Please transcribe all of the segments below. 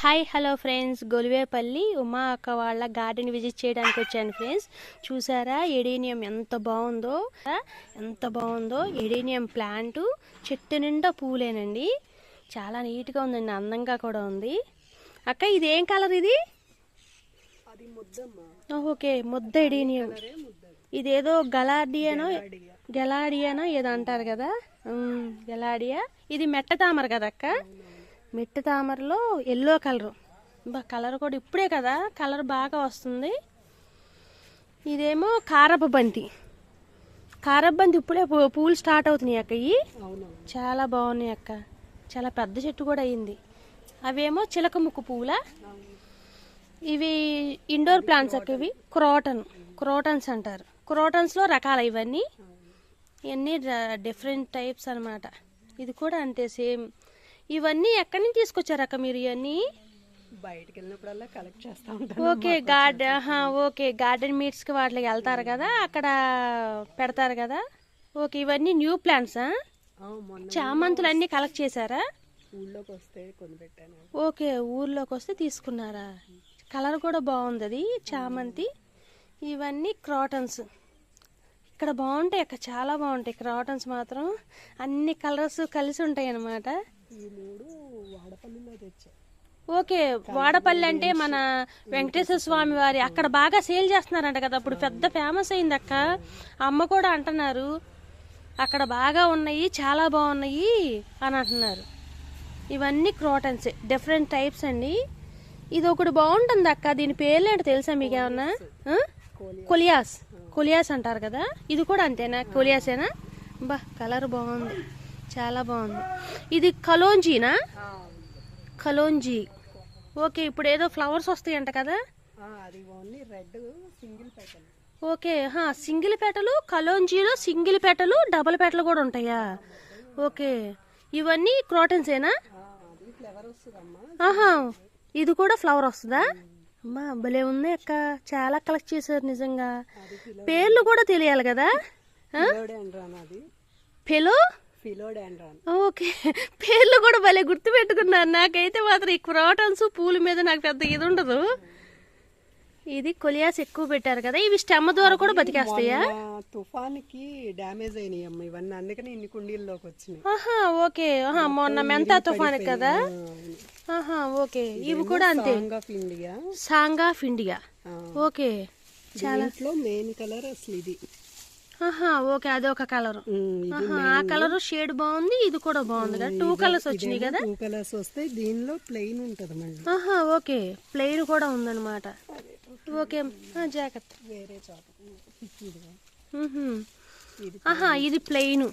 Hi hello friends Golivepalli Uma అక్క వాళ్ళ garden visit చేయడానికి వచ్చాను ఫ్రెండ్స్ చూసారా? ఎడీనియం ఎంత బాగుందో? ఎంత బాగుందో? ఎడీనియం ప్లాంట్ చెట్టు నిండా పూలేనండి. చాలా నీట్గా ఉందండి అందంగా కూడా ఉంది. అక్క ఇది ఏం కలర్ ఇది? ఓకే. ముద్ద ఎడీనియం ఇదేదో గలాడియానో గెలాడియానో ఏదో అంటారు కదా? గెలాడియా. ఇది మెట్ట తామర కదా అక్క? మెట్ట తామరలో ఎల్లో కలర్. బా కలర్ కూడా ఇప్పుడే కదా కలర్ బాగా వస్తుంది. ఇదేమో కారపు బంతి. కారపు బంతి ఇప్పుడే పూలు స్టార్ట్ అవుతున్నాయి అక్క ఇవి చాలా బాగున్నాయి అక్క. చాలా పెద్ద చెట్టు కూడా అయింది అవేమో చిలక ముక్కు పువ్వుల ఇవి ఇండోర్ ప్లాంట్స్ అక్క ఇవి. క్రోటన్ క్రోటన్స్ అంటారు. క్రోటన్స్లో రకాలు ఇవన్నీ. ఇవన్నీ డిఫరెంట్ టైప్స్ అన్నమాట. ఇది కూడా అంతే సేమ్. ఇవన్నీ ఎక్కడి నుంచి తీసుకొచ్చారు అక్క మీరు ఇవన్నీ? బయటకు వెళ్ళినప్పుడల్లా కలెక్ట్ చేస్తా ఉంటాను. ఓకే గార్డెన్ ఓకే గార్డెన్ మీట్స్కి వాటికి వెళ్తారు కదా అక్కడ పెడతారు కదా. ఓకే ఇవన్నీ న్యూ ప్లాంట్సా చామంతులు అన్నీ కలెక్ట్ చేశారా? వస్తే ఓకే ఊర్లోకి వస్తే తీసుకున్నారా? కలర్ కూడా బాగుంది అది చామంతి ఇవన్నీ క్రాటన్స్. ఇక్కడ బాగుంటాయి అక్క చాలా బాగుంటాయి క్రాటన్స్ మాత్రం. అన్ని కలర్స్ కలిసి ఉంటాయి అన్నమాట ఈ మూడు వాడపల్లిలో తెచ్చా. ఓకే వాడపల్లి అంటే మన వెంకటేశ్వర స్వామి వారి. అక్కడ బాగా సేల్ చేస్తున్నారంట కదా అప్పుడు పెద్ద ఫేమస్ అయింది అక్క అమ్మ కూడా అంటున్నారు అక్కడ బాగా ఉన్నాయి చాలా బాగున్నాయి అని అంటున్నారు. ఇవన్నీ క్రోటన్స్ డిఫరెంట్ టైప్స్ అండి. ఇది ఒకటి బాగుంటుంది అక్క దీని పేర్లు ఏంటో తెలుసా మీకు ఏమన్నా? కొలియాస్. కొలియాస్. అంటారు కదా ఇది కూడా అంతేనా? కొలియాసేనా? బా కలర్ బాగుంది. చాలా బాగుంది. ఇది కలోంజీనా? కలోంజీ. ఓకే ఇప్పుడు ఏదో ఫ్లవర్స్ వస్తాయంట కదా? ఓకే హా, సింగిల్ పెటలు కలోంజీలో సింగిల్ పెటలు డబుల్ పెటలు కూడా ఉంటాయా? ఓకే ఇవన్నీ క్రోటన్సేనా? ఆహా ఇది కూడా ఫ్లవర్ వస్తుందా? అమ్మా భలే ఉంది అక్క. చాలా కలెక్ట్ చేశారు నిజంగా. పేర్లు కూడా తెలియాలి కదా? పెలో ఓకే. పేర్లు కూడా భలే గుర్తు పెట్టుకున్నాను నాకైతే మాత్రం ఈ క్రోటన్స్ పూల మీద నాకు పెద్ద ఇది ఉండదు. ఇది కొలియాస్ ఎక్కువ పెట్టారు కదా ఇవి స్టెమ్ ద్వారా కూడా బతికేస్తాయా? తుఫాన్కి డ్యామేజ్ అయినాయి అమ్మ ఇవన్నీ. అందుకని ఇన్ని కుండీల్లోకి వచ్చినాయి. ఆహా ఓకే. ఆహా మొన్న మెంతా తుఫాన్ కదా. ఆహా ఓకే. ఇవి కూడా అంతే. Song of India. Song of India. ఆ, ఓకే. దీంట్లో మెయిన్ కలర్ అసలు ఇది. ఆహా ఓకే కలర్. ఉమ్, ఇది ఆహా ఆ కలర్ షేడ్ బాగుంది ఇది కూడా బాగుంది కదా. టూ కలర్స్ వచ్చినాయి కదా? టూ కలర్స్ వస్తాయి దీనిలో ప్లెయిన్ ఉంటది మళ్ళీ. ఆహా ఓకే ప్లెయిన్ కూడా ఉందన్నమాట. ఓకే జాగ్రత్త. వేరే ఆహా ఇది ప్లెయిన్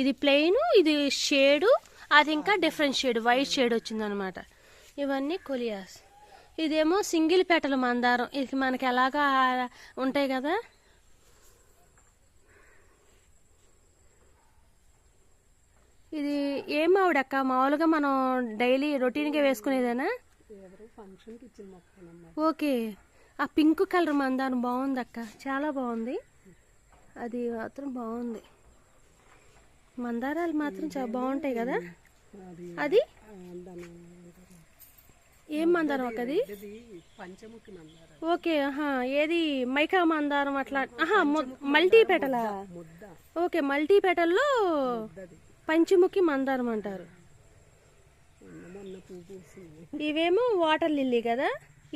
ఇది ప్లెయిన్ ఇది షేడు అది ఇంకా డిఫరెంట్ షేడ్ వైట్ షేడ్ వచ్చిందనమాట ఇవన్నీ కొలియాస్. ఇదేమో సింగిల్ పెటల్ మందారం. ఇది మనకి ఎలాగా ఉంటాయి కదా? ఇది ఏం ఆవిడక్క? మామూలుగా మనం డైలీ రొటీన్గా వేసుకునేదేనా? ఓకే. ఆ పింక్ కలర్ మందారం బాగుంది అక్క చాలా బాగుంది. అది మాత్రం బాగుంది. మందారాలు మాత్రం చాలా బాగుంటాయి కదా? అది ఏం మందారం అక్క అది? ఓకే ఏది? మైకా మందారం అట్లా మల్టీ పెటలా ఓకే మల్టీ పెటల్లో పంచముఖి మందారం అంటారు. ఇవేమో వాటర్ లిల్లీ కదా?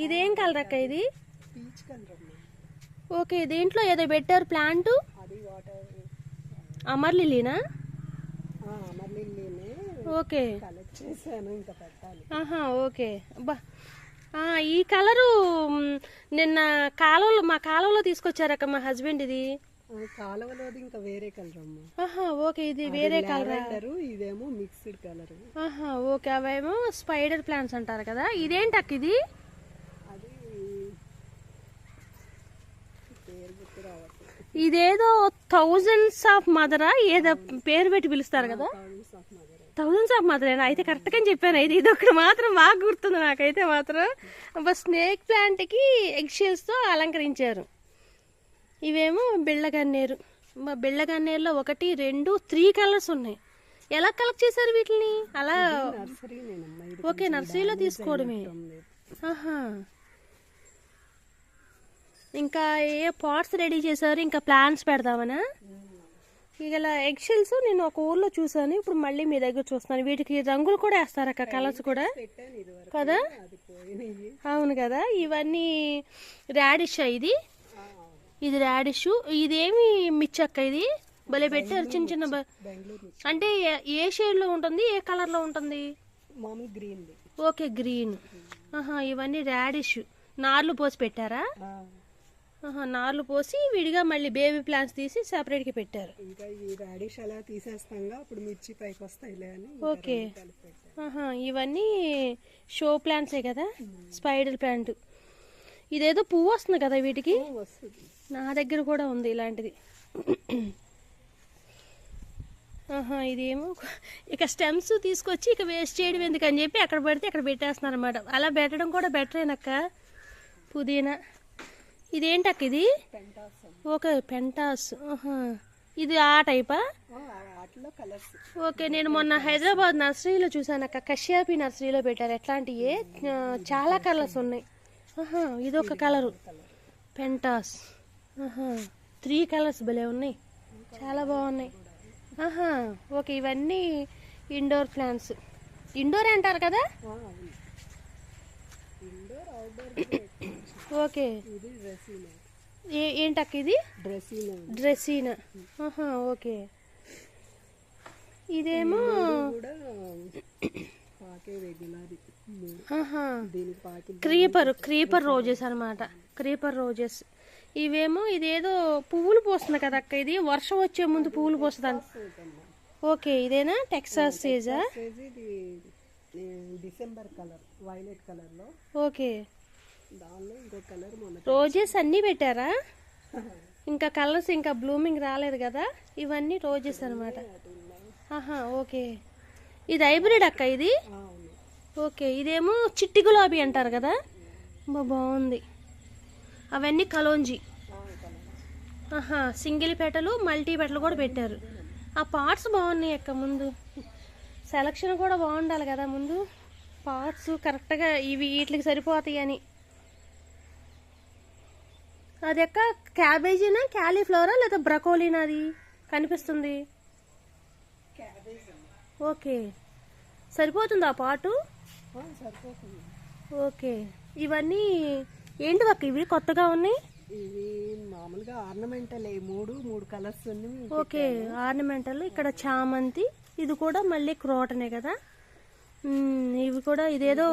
ఇదేం కలర్ అక్క ఇది? ఓకే దీంట్లో ఏదో పెట్టారు ప్లాంట్? అమర్ లిల్లీనా? ఓకే. ఆహా ఓకే. అబ్బా ఈ కలరు నిన్న కాలువలో మా కాలువలో తీసుకొచ్చారక్క మా హస్బెండ్ ఇది. కాలువలోది ఇంకా వేరే కలర్ అమ్మా. ఓకే ఇది వేరే కలర్? కలర్ ఇదేమో మిక్స్డ్ కలర్ ఆహా ఓకే అవేమో స్పైడర్ ప్లాంట్స్ అంటారు కదా ఇదేంటి అక్క ఇది? ఇదేదో థౌజండ్స్ ఆఫ్ మదరా ఏదో పేరు పెట్టి పిలుస్తారు కదా? థౌజండ్స్ ఆఫ్ మదరేనా అయితే కరెక్ట్గా చెప్పాను అయితే ఇది ఒకటి మాత్రం బాగా గుర్తుంది నాకైతే మాత్రం. స్నేక్ ప్లాంట్కి ఎగ్ షెల్స్తో అలంకరించారు. ఇవేమో బిళ్ళగన్నేరు మా బిళ్ళగన్నేరులో ఒకటి రెండు త్రీ కలర్స్ ఉన్నాయి. ఎలా కలెక్ట్ చేశారు వీటిని? అలా ఓకే నర్సరీలో తీసుకోవడమే. ఆహా. ఇంకా ఏ పాట్స్ రెడీ చేశారు? ఇంకా ప్లాంట్స్ పెడదామనా? ఇలా ఎగ్ షెల్స్ నేను ఒక ఊర్లో చూసాను ఇప్పుడు మళ్ళీ మీ దగ్గర చూస్తున్నాను. వీటికి రంగులు కూడా వేస్తారు అక్క కలర్స్ కూడా. కదా? అవును కదా? ఇవన్నీ రాడిష్ ఇది. ఇది రాడిష్. ఇదేమి మిచ్చక్క ఇది? భలే పెట్టారు చిన్న చిన్న అంటే ఏ- షేడ్లో ఉంటుంది? ఏ కలర్లో ఉంటుంది? గ్రీన్ది ఓకే గ్రీన్ ఆహా ఇవన్నీ రాడిష్. నార్లు పోసి పెట్టారా? ఆహా నార్లు పోసి విడిగా మళ్ళీ బేబీ ప్లాంట్స్ తీసి separate కి పెట్టారు. ఇంకా ఈ రాడిష్ అలా తీసేస్తాంగా అప్పుడు మిర్చి పైకి వస్తాయిలే అని ఓకే. ఆహా ఇవన్నీ షో ప్లాంట్సే కదా? స్పైడర్ ప్లాంట్ ఇదేదో పువ్వు వస్తుంది కదా వీటికి? నా దగ్గర కూడా ఉంది ఇలాంటిది. ఆహా ఇదేమో. ఇక స్టెమ్స్ తీసుకొచ్చి ఇక వేస్ట్ చేయడం ఎందుకని చెప్పి ఎక్కడ పడితే అక్కడ పెట్టేస్తున్నారు అనమాట అలా పెట్టడం కూడా బెటరేనక్క పుదీనా. ఇదేంటక్క ఇది? పెంటాస్ ఓకే పెంటాస్ ఇది ఆ టైపా ఓకే నేను మొన్న హైదరాబాద్ నర్సరీలో చూసాను అక్క కశ్యాపి నర్సరీలో పెట్టారు. ఎట్లాంటివి చాలా కలర్స్ ఉన్నాయి. ఇదొక కలరు. పెంటాస్. త్రీ కలర్స్ భలే ఉన్నాయి. చాలా బాగున్నాయి. ఆహా ఓకే ఇవన్నీ ఇండోర్ ప్లాంట్స్. ఇండోర్ అంటారు కదా? ఓకే. ఏంటక్క ఇది? Dracaena okay. ఇదేమో కూడా పాకే రెగ్యులర్ మూడు ఆహా దీనికి పాకి క్రీపర్ క్రీపర్ రోజెస్ అన్నమాట. Creeper roses. ఇవేమో ఇదేదో పువ్వులు పోస్తుంది కదా అక్క ఇది వర్షం వచ్చే ముందు పువ్వులు పోస్తుంది ఓకే ఇదేనా? టెక్సాస్ సీజా డిసెంబర్ కలర్ వైలెట్ కలర్లో. ఓకే. దానిలో ఇంకో కలర్ మన రోజెస్ అన్నీ పెట్టారా? ఇంకా కలర్స్ ఇంకా బ్లూమింగ్ రాలేదు కదా? ఇవన్నీ రోజెస్ అన్నమాట. ఆహా ఓకే. ఇది హైబ్రిడ్ అక్క ఇది? ఓకే ఇదేమో చిట్టి గులాబీ అంటారు కదా? బాగుంది. అవన్నీ కలోంజీ. ఆహా సింగిల్ పెటలు మల్టీ పెటలు కూడా పెట్టారు. ఆ పార్ట్స్ బాగున్నాయి అక్క ముందు. సెలక్షన్ కూడా బాగుండాలి కదా ముందు? పార్ట్స్ కరెక్ట్గా ఇవి వీటికి సరిపోతాయి అని. అది అక్క క్యాబేజీనా క్యాలీఫ్లవరా లేదా బ్రకోలీనా అది? కనిపిస్తుంది. ఓకే. సరిపోతుందా ఆ పాటు? సరిపోతుంది. ఓకే. ఇవన్నీ ఏంటి అక్క? ఇవి కొత్తగా ఉన్నాయి? ఇవి మామూలుగా ఆర్నమెంటల్. మూడు మూడు కలర్స్ ఉన్నాయి ఓకే. ఆర్నమెంటల్ ఇక్కడ చామంతి ఇది కూడా మళ్ళీ క్రోటనే కదా? ఇవి కూడా ఇదేదో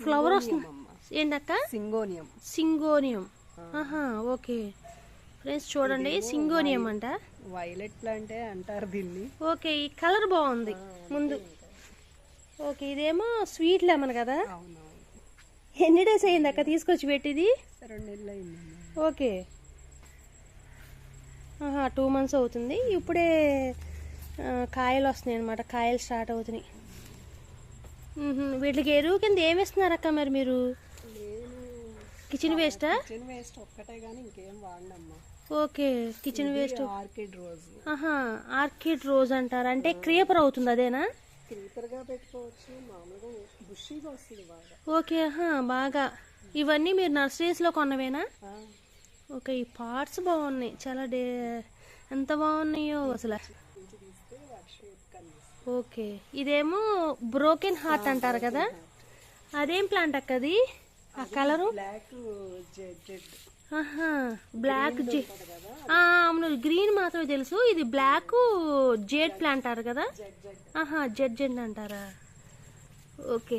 ఫ్లవర్ వస్తుంది. ఏంటక్క సింగోనియం. సింగోనియం. ఆహా ఓకే. ఫ్రెండ్స్ చూడండి. సింగోనియం అంట వైలెట్ ప్లాంటే అంటారు దీన్ని. ఓకే ఈ కలర్ బాగుంది. ముందు. ఓకే ఇదేమో స్వీట్ లెమన్ కదా? ఎన్ని డేస్ అయింది అక్క తీసుకొచ్చి పెట్టింది? రెండు నెలలు అయిందమ్మా ఓకే. ఆహా టూ మంత్స్ అవుతుంది. ఇప్పుడే కాయలు వస్తున్నాయి అనమాట కాయలు స్టార్ట్ అవుతున్నాయి. వీటికి ఎరువు కింద ఏమి ఇస్తున్నారు అక్క మరి మీరు? కిచెన్ వేస్టా? కిచెన్ వేస్ట్ ఒక్కటే కానీ ఇంకేం వాడినమ్మా. Okay kitchen waste orchid rose. ఆహా ఆర్కిడ్ రోజ్ అంటారు? అంటే క్రీపర్ అవుతుంది అదేనా? క్రీపర్గా పెట్టుకోవచ్చు మామూలుగా బుషీగా వస్తుంది బాగా. ఓకే ఆహా బాగా. ఇవన్నీ మీరు నర్సరీస్లో కొన్నవేనా? ఆ, ఓకే ఈ పార్ట్స్ బాగున్నాయి చాలా డే ఎంత బాగున్నాయో అసలు. ఓకే ఇదేమో బ్రోకెన్ హార్ట్ అంటారు కదా? అదేం ప్లాంట్ అక్క అది? ఆ కలరు? Black jade. ఆహా బ్లాక్ జే అవును గ్రీన్ మాత్రమే తెలుసు. ఇది బ్లాక్ జేడ్ ప్లాంట్ అంటారు కదా? ఆహా జెడ్ జెడ్ అంటారా? ఓకే